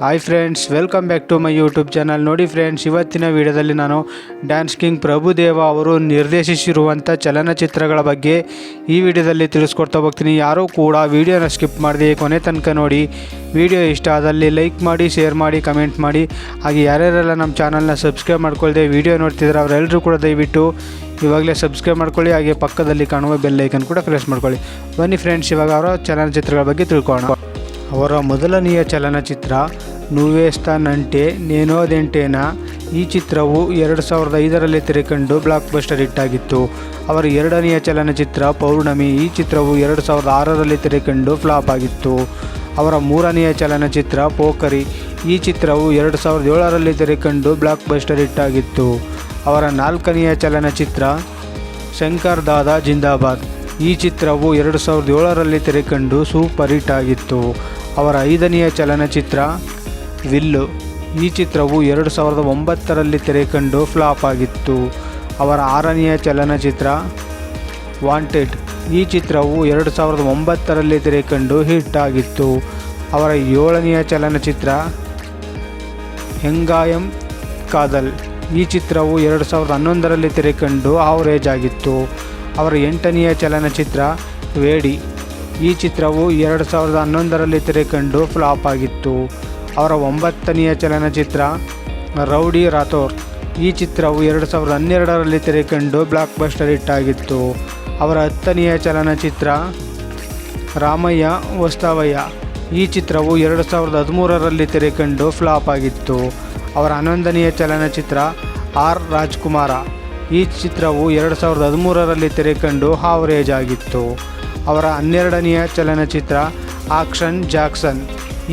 Hi friends welcome back to my YouTube channel ನೋಡಿ friends ಇವತ್ತಿನ ವಿಡಿಯೋದಲ್ಲಿ ನಾನು ಡ್ಯಾನ್ಸ್ ಕಿಂಗ್ ಪ್ರಭುದೇವ ಅವರು ನಿರ್ದೇಶಿಸಿರುವಂಥ ಚಲನಚಿತ್ರಗಳ ಬಗ್ಗೆ ಈ ವಿಡಿಯೋದಲ್ಲಿ ತಿಳಿಸ್ಕೊಡ್ತಾ ಹೋಗ್ತೀನಿ. ಯಾರೂ ಕೂಡ ವಿಡಿಯೋನ ಸ್ಕಿಪ್ ಮಾಡಿದೆ ಕೊನೆ ತನಕ ನೋಡಿ. ವಿಡಿಯೋ ಇಷ್ಟ ಆದಲ್ಲಿ ಲೈಕ್ ಮಾಡಿ ಶೇರ್ ಮಾಡಿ ಕಮೆಂಟ್ ಮಾಡಿ. ಹಾಗೆ ಯಾರ್ಯಾರೆಲ್ಲ ನಮ್ಮ ಚಾನಲ್ನ ಸಬ್ಸ್ಕ್ರೈಬ್ ಮಾಡ್ಕೊಳ್ಳದೆ ವಿಡಿಯೋ ನೋಡ್ತಿದ್ರೆ ಅವರೆಲ್ಲರೂ ಕೂಡ ದಯವಿಟ್ಟು ಇವಾಗಲೇ ಸಬ್ಸ್ಕ್ರೈಬ್ ಮಾಡ್ಕೊಳ್ಳಿ. ಹಾಗೆ ಪಕ್ಕದಲ್ಲಿ ಕಾಣುವ ಬೆಲ್ ಐಕನ್ ಕೂಡ ಪ್ರೆಸ್ ಮಾಡ್ಕೊಳ್ಳಿ. ಬನ್ನಿ ಫ್ರೆಂಡ್ಸ್ ಇವಾಗ ಅವರ ಚಲನಚಿತ್ರಗಳ ಬಗ್ಗೆ ತಿಳ್ಕೊಳ್ಳೋಣ. ಅವರ ಮೊದಲನೆಯ ಚಲನಚಿತ್ರ ನುವೇಸ್ತಾ ನಂಟೆ ನೇನೋದೆಂಟೇನ ಈ ಚಿತ್ರವು ಎರಡು ಸಾವಿರದ ಐದರಲ್ಲಿ ತೆರೆಕಂಡು ಬ್ಲಾಕ್ ಬಸ್ಟರ್ ಹಿಟ್ಟಾಗಿತ್ತು ಅವರ ಎರಡನೆಯ ಚಲನಚಿತ್ರ ಪೌರ್ಣಮಿ ಈ ಚಿತ್ರವು ಎರಡು ಸಾವಿರದ ಆರರಲ್ಲಿ ತೆರೆಕಂಡು ಫ್ಲಾಪ್ ಆಗಿತ್ತು. ಅವರ ಮೂರನೆಯ ಚಲನಚಿತ್ರ ಪೋಖರಿ ಈ ಚಿತ್ರವು ಎರಡು ಸಾವಿರದ ಏಳರಲ್ಲಿ ತೆರೆಕಂಡು ಬ್ಲಾಕ್ ಬಸ್ಟರ್ ಹಿಟ್ಟಾಗಿತ್ತು ಅವರ ನಾಲ್ಕನೆಯ ಚಲನಚಿತ್ರ ಶಂಕರ್ ದಾದಾ ಜಿಂದಾಬಾದ್ ಈ ಚಿತ್ರವು ಎರಡು ಸಾವಿರದ ಏಳರಲ್ಲಿ ತೆರೆಕಂಡು ಸೂಪರ್ ಹಿಟ್ ಆಗಿತ್ತು. ಅವರ ಐದನೆಯ ಚಲನಚಿತ್ರ ವಿಲ್ಲು. ಈ ಚಿತ್ರವು ಎರಡು ಸಾವಿರದ ಒಂಬತ್ತರಲ್ಲಿ ತೆರೆಕಂಡು ಫ್ಲಾಪ್ ಆಗಿತ್ತು. ಅವರ ಆರನೆಯ ಚಲನಚಿತ್ರ ವಾಂಟೆಡ್ ಈ ಚಿತ್ರವು ಎರಡು ಸಾವಿರದ ಒಂಬತ್ತರಲ್ಲಿ ತೆರೆಕಂಡು ಹಿಟ್ ಆಗಿತ್ತು. ಅವರ ಏಳನೆಯ ಚಲನಚಿತ್ರ ಹೆಂಗಾಯಂ ಕಾದಲ್. ಈ ಚಿತ್ರವು ಎರಡು ಸಾವಿರದ ಹನ್ನೊಂದರಲ್ಲಿ ತೆರೆಕಂಡು ಆವರೇಜ್ ಆಗಿತ್ತು. ಅವರ ಎಂಟನೆಯ ಚಲನಚಿತ್ರ ವೇಡಿ ಈ ಚಿತ್ರವು ಎರಡು ಸಾವಿರದ ಹನ್ನೊಂದರಲ್ಲಿ ತೆರೆಕಂಡು ಫ್ಲಾಪ್ ಆಗಿತ್ತು. ಅವರ ಒಂಬತ್ತನೆಯ ಚಲನಚಿತ್ರ ರೌಡಿ ರಾಥೋರ್. ಈ ಚಿತ್ರವು ಎರಡು ಸಾವಿರದ ಹನ್ನೆರಡರಲ್ಲಿ ತೆರೆಕಂಡು ಬ್ಲಾಕ್ ಬಸ್ಟರ್ ಹಿಟ್ ಆಗಿತ್ತು. ಅವರ ಹತ್ತನೆಯ ಚಲನಚಿತ್ರ ರಾಮಯ್ಯ ವಸ್ತಾವಯ್ಯ. ಈ ಚಿತ್ರವು ಎರಡು ಸಾವಿರದ ಹದಿಮೂರರಲ್ಲಿ ತೆರೆಕಂಡು ಫ್ಲಾಪ್ ಆಗಿತ್ತು. ಅವರ ಹನ್ನೊಂದನೆಯ ಚಲನಚಿತ್ರ ಆರ್ ರಾಜ್ಕುಮಾರ. ಈ ಚಿತ್ರವು ಎರಡು ಸಾವಿರದ ಹದಿಮೂರರಲ್ಲಿ ತೆರೆಕಂಡು ಹಾವರೇಜ್ ಆಗಿತ್ತು. ಅವರ ಹನ್ನೆರಡನೆಯ ಚಲನಚಿತ್ರ ಆಕ್ಷನ್ ಜಾಕ್ಸನ್.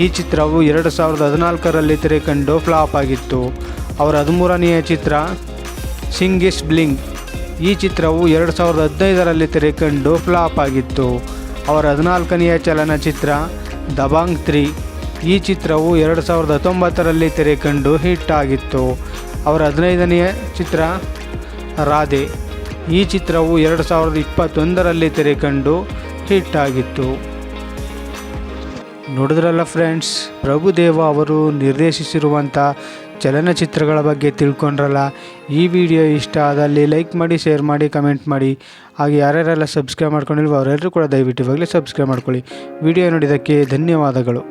ಈ ಚಿತ್ರವು ಎರಡು ಸಾವಿರದ ಹದಿನಾಲ್ಕರಲ್ಲಿ ತೆರೆಕಂಡು ಫ್ಲಾಪ್ ಆಗಿತ್ತು. ಅವರ ಹದಿಮೂರನೆಯ ಚಿತ್ರ ಸಿಂಗ್ ಇಸ್ ಬ್ಲಿಂಗ್ ಈ ಚಿತ್ರವು ಎರಡು ಸಾವಿರದ ಹದಿನೈದರಲ್ಲಿ ತೆರೆಕಂಡು ಫ್ಲಾಪ್ ಆಗಿತ್ತು. ಅವರ ಹದಿನಾಲ್ಕನೆಯ ಚಲನಚಿತ್ರ ದಬಾಂಗ್ ತ್ರೀ ಈ ಚಿತ್ರವು ಎರಡು ಸಾವಿರದ ಹತ್ತೊಂಬತ್ತರಲ್ಲಿ ತೆರೆಕಂಡು ಹಿಟ್ ಆಗಿತ್ತು. ಅವರ ಹದಿನೈದನೆಯ ಚಿತ್ರ ರಾಧೆ ಈ ಚಿತ್ರವು ಎರಡು ಸಾವಿರದ ಇಪ್ಪತ್ತೊಂದರಲ್ಲಿ ತೆರೆಕಂಡು ಹಿಟ್ ಆಗಿತ್ತು. ನೋಡಿದ್ರಲ್ಲ ಫ್ರೆಂಡ್ಸ್ ಪ್ರಭುದೇವ ಅವರು ನಿರ್ದೇಶಿಸಿರುವಂಥ ಚಲನಚಿತ್ರಗಳ ಬಗ್ಗೆ ತಿಳ್ಕೊಂಡ್ರಲ್ಲ, ಈ ವಿಡಿಯೋ ಇಷ್ಟ ಆದಲ್ಲಿ ಲೈಕ್ ಮಾಡಿ ಶೇರ್ ಮಾಡಿ ಕಮೆಂಟ್ ಮಾಡಿ. ಹಾಗೆ ಯಾರ್ಯಾರೆಲ್ಲ ಸಬ್ಸ್ಕ್ರೈಬ್ ಮಾಡ್ಕೊಂಡಿಲ್ವೋ ಅವರೆಲ್ಲರೂ ಕೂಡ ದಯವಿಟ್ಟು ಇವಾಗಲೇ ಸಬ್ಸ್ಕ್ರೈಬ್ ಮಾಡ್ಕೊಳ್ಳಿ. ವಿಡಿಯೋ ನೋಡಿದ್ದಕ್ಕೆ ಧನ್ಯವಾದಗಳು.